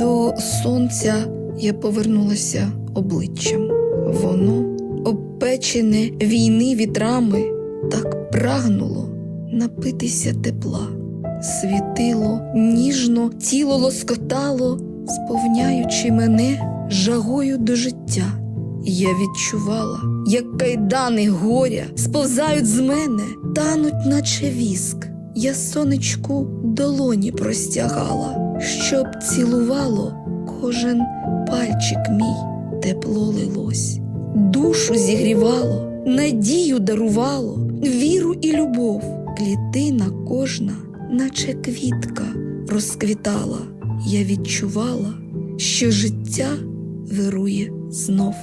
До сонця я повернулася обличчям. Воно, обпечене війни вітрами, так прагнуло напитися тепла. Світило, ніжно, тіло лоскотало, сповняючи мене жагою до життя. Я відчувала, як кайдани горя сповзають з мене, тануть, наче віск. Я сонечку долоні простягала, щоб цілувало кожен пальчик мій, тепло лилось, душу зігрівало, надію дарувало, віру і любов. Клітина кожна, наче квітка, розквітала. Я відчувала, що життя вирує знов.